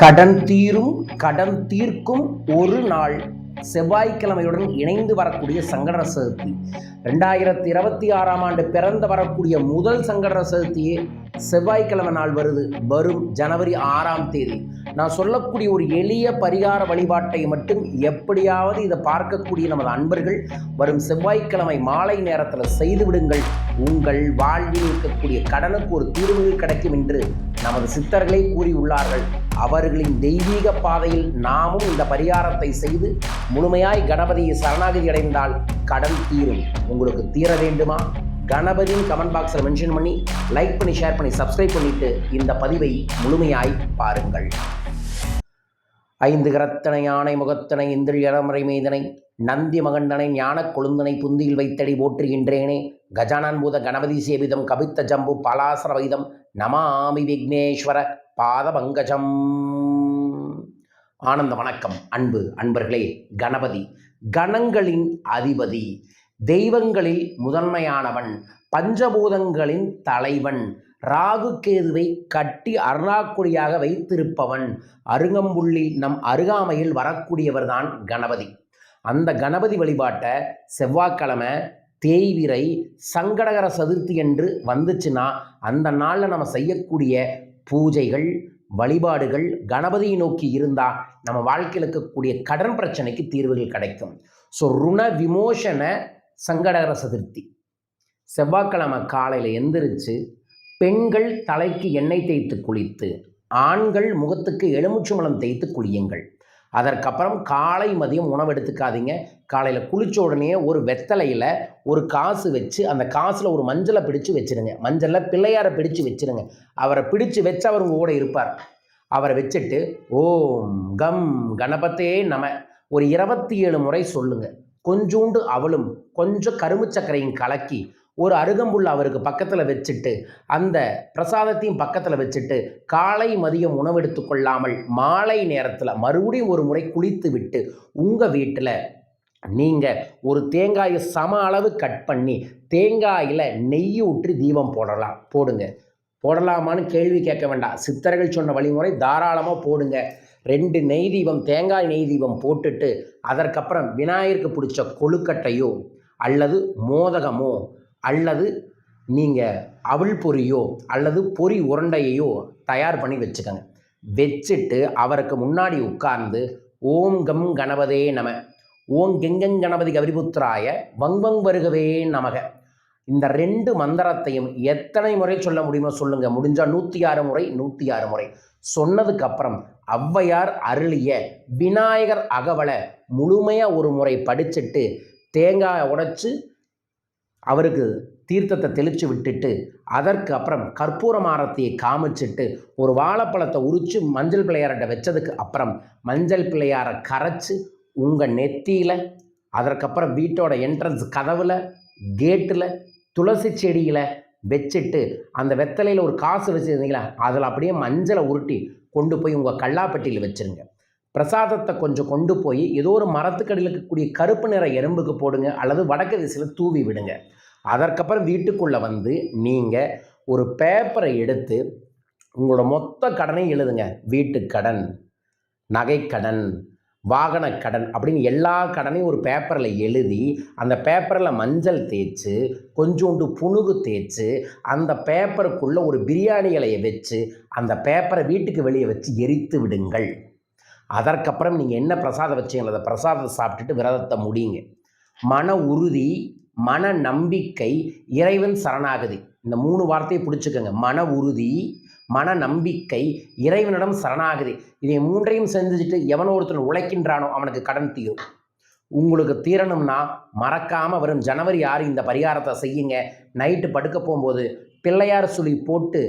கடன் தீரும் கடன் தீர்க்கும் ஒரு நாள் செவ்வாய்க்கிழமையுடன் இணைந்து வரக்கூடிய சங்கடர சதுர்த்தி. ரெண்டாயிரத்தி இருபத்தி ஆறாம் ஆண்டு பிறந்து வரக்கூடிய முதல் சங்கடர சதுர்த்தியே செவ்வாய்க்கிழமை நாள் வருது. வரும் ஜனவரி ஆறாம் தேதி. நான் சொல்லக்கூடிய ஒரு எளிய பரிகார வழிபாட்டை மட்டும் எப்படியாவது இதை பார்க்கக்கூடிய நமது அன்பர்கள் வரும் செவ்வாய்க்கிழமை மாலை நேரத்தில் செய்து விடுங்கள் உங்கள் வாழ்வில் இருக்கக்கூடிய கடனுக்கு ஒரு தீர்வு கிடைக்கும் என்று நமது சித்தர்களே கூறியுள்ளார்கள் அவர்களின் தெய்வீக பாதையில் நாமும் இந்த பரிகாரத்தை செய்து முழுமையாய் கணபதியை சரணாகதி அடைந்தால் கடன் தீரும். உங்களுக்கு தீர வேண்டுமா? கணபதியின் கமெண்ட் பாக்ஸில் மென்ஷன் பண்ணி லைக் பண்ணி ஷேர் பண்ணி சப்ஸ்கிரைப் பண்ணிட்டு இந்த பதிவை முழுமையாய் பாருங்கள். ஐந்து கரத்தனை யானை முகத்தனை இந்திரி இடமுறை மீதனை நந்தி மகண்டனை ஞானக் கொழுந்தனை புந்தியில் வைத்தடி போற்றுகின்றேனே. கஜானன் பூத கணபதி சேவிதம் கபித்த ஜம்பு பலாசர வைதம் நமாமி விக்னேஸ்வர பாதபங்கஜம். ஆனந்த வணக்கம் அன்பு அன்பர்களே கணபதி. கணங்களின் அதிபதி. தெய்வங்களில் முதன்மையானவன் பஞ்சபூதங்களின் தலைவன் ராகு கேதுவை கட்டி அருணாக்குடியாக வைத்திருப்பவன். அருங்கம்புள்ளி நம் அருகாமையில் வரக்கூடியவர்தான் கணபதி. அந்த கணபதி வழிபாட்டை செவ்வாய்க்கிழமை தேய்விரை சங்கடகர சதுர்த்தி என்று வந்துச்சுன்னா அந்த நாளில் நம்ம செய்யக்கூடிய பூஜைகள் வழிபாடுகள் கணபதியை நோக்கி இருந்தால் நம்ம வாழ்க்கையில் இருக்கக்கூடிய கடன் பிரச்சனைக்கு தீர்வுகள் கிடைக்கும். ஸோ ருண விமோசன சங்கடகர சதுர்த்தி. செவ்வாய்க்கிழமை காலையில் எந்திரிச்சு பெண்கள் தலைக்கு எண்ணெய் தேய்த்து குளித்து ஆண்கள் முகத்துக்கு எலுமிச்சம்பழம் தேய்த்து குளியுங்கள். அதற்கப்புறம் காலை மதியம் உணவு எடுத்துக்காதீங்க காலையில் குளித்த உடனே ஒரு வெத்தலையில் ஒரு காசு வச்சு அந்த காசில் ஒரு மஞ்சளை பிடிச்சு வச்சிருங்க. மஞ்சளில் பிள்ளையாரை பிடிச்சு வச்சிருங்க. அவரை பிடிச்சு வச்சு அவர் கூட இருப்பார். அவரை வச்சுட்டு ஓம் கம் கணபத்தே நம. ஒரு இருபத்தி ஏழு முறை சொல்லுங்கள் கொஞ்சோண்டு அவளும் கொஞ்சம் கரும்பு சர்க்கரையும் கலக்கி ஒரு அருகம்புல் அவருக்கு பக்கத்தில் வச்சுட்டு அந்த பிரசாதத்தையும் பக்கத்தில் வச்சுட்டு காலை மதியம் உணவு எடுத்துக்கொள்ளாமல் மாலை நேரத்தில் மறுபடியும் ஒரு முறை குளித்து விட்டு உங்கள் வீட்டில் நீங்கள் ஒரு தேங்காயை சம அளவு கட் பண்ணி தேங்காயில் நெய் ஊற்றி தீபம் போடலாம் போடுங்க. போடலாமான்னு கேள்வி கேட்க வேண்டாம். சித்தர்கள் சொன்ன வழிமுறை தாராளமாக போடுங்க. ரெண்டு நெய் தீபம் தேங்காய் நெய் தீபம் போட்டுட்டு அதற்கப்புறம் விநாயகருக்கு பிடிச்ச கொழுக்கட்டையோ அல்லது மோதகமோ அல்லது நீங்கள் அவள் பொரியோ அல்லது பொறி உருண்டையையோ தயார் பண்ணி வச்சுக்கோங்க. வச்சுட்டு அவருக்கு முன்னாடி உட்கார்ந்து ஓம் கம் கணபதே நம. ஓம் கெங்கங் கணபதி கவிரிபுத்திராய வங் வருகவே நமக. இந்த ரெண்டு மந்திரத்தையும் எத்தனை முறை சொல்ல முடியுமோ சொல்லுங்கள் முடிஞ்சால் நூற்றி ஆறு முறை நூற்றி ஆறு முறை. சொன்னதுக்கப்புறம் ஔவையார் அருளிய விநாயகர் அகவலை முழுமையாக ஒரு முறை படிச்சுட்டு தேங்காயை உடைச்சு அவருக்கு தீர்த்தத்தை தெளித்து விட்டுட்டு அதற்கு அப்புறம் கற்பூர மாரத்தையை காமிச்சிட்டு ஒரு வாழைப்பழத்தை உரித்து மஞ்சள் பிள்ளையார்கிட்ட வச்சதுக்கு அப்புறம் மஞ்சள் பிள்ளையாரை கரைச்சி உங்கள் நெத்தியில் அதற்கப்புறம் வீட்டோட என்ட்ரன்ஸ் கதவில் கேட்டில் துளசி செடியில் வச்சுட்டு அந்த வெத்தலையில் ஒரு காசு வச்சுருந்தீங்களா? அதில் அப்படியே மஞ்சளை உருட்டி கொண்டு போய் உங்கள் கல்லாப்பட்டியில் வச்சுருங்க. பிரசாதத்தை கொஞ்சம் கொண்டு போய் ஏதோ ஒரு மரத்துக்கடியில் இருக்கக்கூடிய கருப்பு நிற எறும்புக்கு போடுங்க அல்லது வடக்கு திசையில் தூவி விடுங்க. அதற்கப்புறம் வீட்டுக்குள்ளே வந்து நீங்கள் ஒரு பேப்பரை எடுத்து உங்களோட மொத்த கடனையும் எழுதுங்க. வீட்டு கடன் நகைக்கடன் வாகன கடன் அப்படின்னு எல்லா கடனையும் ஒரு பேப்பரில் எழுதி அந்த பேப்பரில் மஞ்சள் தேய்ச்சி கொஞ்சோண்டு புணுகு தேய்ச்சி அந்த பேப்பருக்குள்ளே ஒரு பிரியாணி இலையை வச்சு அந்த பேப்பரை வீட்டுக்கு வெளியே வச்சு எரித்து விடுங்கள். அதற்கப்புறம் நீங்கள் என்ன பிரசாதம் வச்சீங்களோ அதை பிரசாதத்தை சாப்பிட்டுட்டு விரதத்தை முடியுங்க. மன உறுதி மன நம்பிக்கை இறைவன் சரணாகதி. இந்த மூணு வார்த்தையை பிடிச்சிக்கோங்க. மன உறுதி மன நம்பிக்கை இறைவனிடம் சரணாகுதி. இதை மூன்றையும் செஞ்சுட்டு எவனோ ஒருத்தன் உழைக்கின்றானோ அவனுக்கு கடன் தீரும். உங்களுக்கு தீரணும்னா மறக்காமல் வரும் ஜனவரி ஆறு இந்த பரிகாரத்தை செய்யுங்க. நைட்டு படுக்க போகும்போது பிள்ளையார் சுழி போட்டு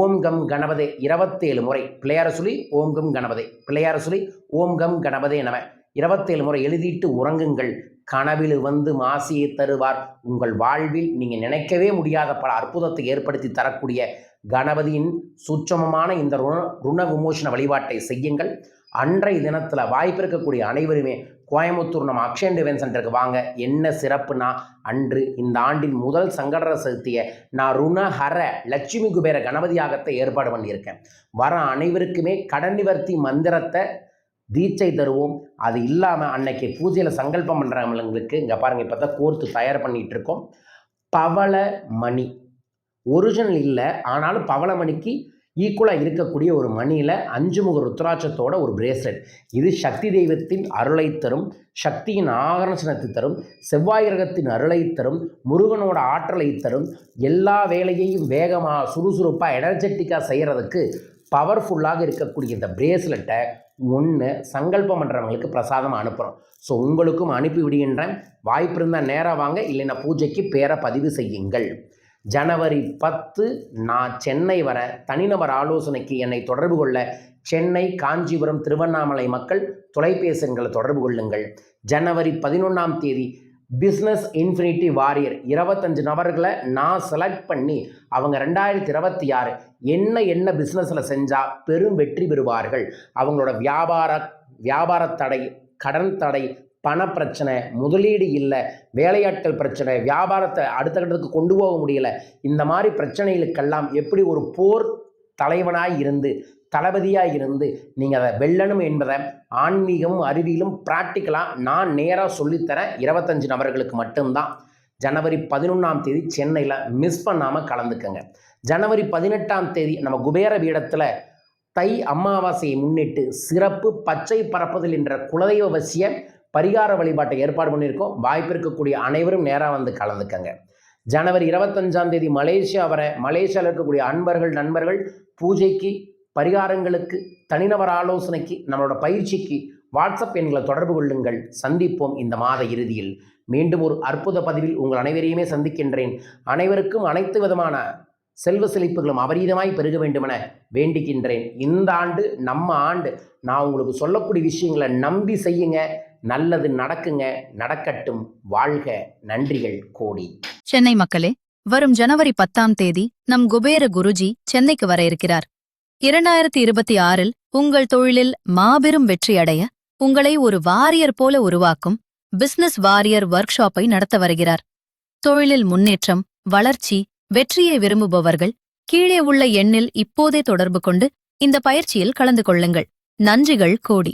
ஓம் கம் கணபதே இருபத்தேழு முறை. பிள்ளையார சுழி ஓம் கம் கணபதே. பிள்ளையார சுழி ஓம் கம் கணபதே நம. இருபத்தேழு முறை எழுதிட்டு உறங்குங்கள். கனவில் வந்து மாசியை தருவார். உங்கள் வாழ்வில் நீங்கள் நினைக்கவே முடியாத பல அற்புதத்தை ஏற்படுத்தி தரக்கூடிய கணபதியின் சூட்சமமான இந்த ருண ருண விமோசன வழிபாட்டை செய்யுங்கள். அன்றைய தினத்தில் வாய்ப்பு இருக்கக்கூடிய அனைவருமே கோயம்புத்தூர் நம்ம அக்ஷயன் டிவைன் சென்டருக்கு வாங்க. என்ன சிறப்புனா அன்று இந்த ஆண்டின் முதல் சங்கடர சதுர்த்தியை நான் ருணஹர லட்சுமி குபேர கணபதி யாகத்தை ஏற்பாடு பண்ணியிருக்கேன். வர அனைவருக்குமே கடன் நிவர்த்தி மந்திரத்தை தீட்சை தருவோம். அது இல்லாமல் அன்னைக்கு பூஜையில் சங்கல்பம் பண்ணுறவங்களுக்கு இங்கே பாருங்கள் இப்போ தான் கோர்த்து தயார் பண்ணிகிட்டு இருக்கோம். பவள மணி. ஒரிஜினல் இல்லை ஆனாலும் பவள மணிக்கு ஈக்குவலாக இருக்கக்கூடிய ஒரு மணியில் அஞ்சு முக ருத்ராட்சத்தோட ஒரு பிரேஸ்லெட் இது சக்தி தெய்வத்தின் அருளை தரும் சக்தியின் ஆகர்ஷணத்தை தரும் செவ்வாய் கிரகத்தின் அருளை தரும் முருகனோட ஆற்றலை தரும் எல்லா வேலையையும் வேகமாக சுறுசுறுப்பாக எனர்ஜெட்டிக்காக செய்கிறதுக்கு பவர்ஃபுல்லாக இருக்கக்கூடிய இந்த பிரேஸ்லெட்டை ஒன்று சங்கல்பம் பண்ணுறவங்களுக்கு பிரசாதம் அனுப்புகிறோம் ஸோ உங்களுக்கும் அனுப்பி விடுகின்றேன். வாய்ப்பு இருந்தால் நேராக வாங்க இல்லைன்னா பூஜைக்கு பேரை பதிவு செய்யுங்கள். ஜனவரி பத்து நான் சென்னை வர தனிநபர் ஆலோசனைக்கு என்னை தொடர்பு கொள்ள சென்னை காஞ்சிபுரம் திருவண்ணாமலை மக்கள் தொலைபேசி எண்களை தொடர்பு கொள்ளுங்கள். ஜனவரி பதினொன்றாம் தேதி பிஸ்னஸ் இன்ஃபினிட்டி வாரியர் இருபத்தஞ்சு நபர்களை நான் செலக்ட் பண்ணி அவங்க ரெண்டாயிரத்தி இருபத்தி ஆறு என்ன என்ன பிஸ்னஸில் செஞ்சால் பெரும் வெற்றி பெறுவார்கள். அவங்களோட வியாபார வியாபார தடை கடன் தடை பண பிரச்சனை முதலீடு இல்லை வேலையாட்கள் பிரச்சனை வியாபாரத்தை அடுத்த கட்டத்துக்கு கொண்டு போக முடியல. இந்த மாதிரி பிரச்சனைகளுக்கெல்லாம் எப்படி ஒரு போர் தலைவனாய் இருந்து தளபதியாக இருந்து நீங்கள் அதை வெல்லணும் என்பதை ஆன்மீகமும் அறிவியலும் ப்ராக்டிக்கலாக நான் நேராக சொல்லித்தரேன். இருபத்தஞ்சு நபர்களுக்கு மட்டும்தான். ஜனவரி பதினொன்றாம் தேதி சென்னையில் மிஸ் பண்ணாமல் கலந்துக்கங்க. ஜனவரி பதினெட்டாம் தேதி நம்ம குபேர பீடத்தில் தை அமாவாசையை முன்னிட்டு சிறப்பு பச்சை பரப்புதல் என்ற குலதெய்வ வசிய பரிகார வழிபாட்டை ஏற்பாடு பண்ணியிருக்கோம். வாய்ப்பு இருக்கக்கூடிய அனைவரும் நேராக வந்து கலந்துக்கங்க. ஜனவரி இருபத்தஞ்சாம் தேதி மலேசியா வர மலேசியாவில் இருக்கக்கூடிய அன்பர்கள் நண்பர்கள் பூஜைக்கு பரிகாரங்களுக்கு தனிநபர் ஆலோசனைக்கு நம்மளோட பயிற்சிக்கு வாட்ஸ்அப் எண்களை தொடர்பு கொள்ளுங்கள். சந்திப்போம் இந்த மாத இறுதியில். மீண்டும் ஒரு அற்புத பதிவில் உங்கள் அனைவரையுமே சந்திக்கின்றேன். அனைவருக்கும் அனைத்து விதமான செல்வ செழிப்புகளும் அபரீதமாய் பெருக வேண்டுமென வேண்டிக்கின்றேன் இந்த ஆண்டு நம்ம ஆண்டு நான் உங்களுக்கு சொல்லக்கூடிய விஷயங்களை நம்பி செய்யுங்க. நல்லது நடக்குங்க நடக்கட்டும். வாழ்க நன்றிகள் கோடி. சென்னை மக்களே வரும் ஜனவரி பத்தாம் தேதி நம் குபேர குருஜி சென்னைக்கு வர இருக்கிறார். இரண்டாயிரத்தி இருபத்தி ஆறில் உங்கள் தொழிலில் மாபெரும் வெற்றி அடைய உங்களை ஒரு வாரியர் போல உருவாக்கும் பிசினஸ் வாரியர் ஒர்க் ஷாப்பை நடத்த வருகிறார். தொழிலில் முன்னேற்றம் வளர்ச்சி வெற்றியை விரும்புபவர்கள் கீழே உள்ள எண்ணில் இப்போதே தொடர்பு கொண்டு இந்த பயிற்சியில் கலந்து கொள்ளுங்கள். நன்றிகள் கோடி.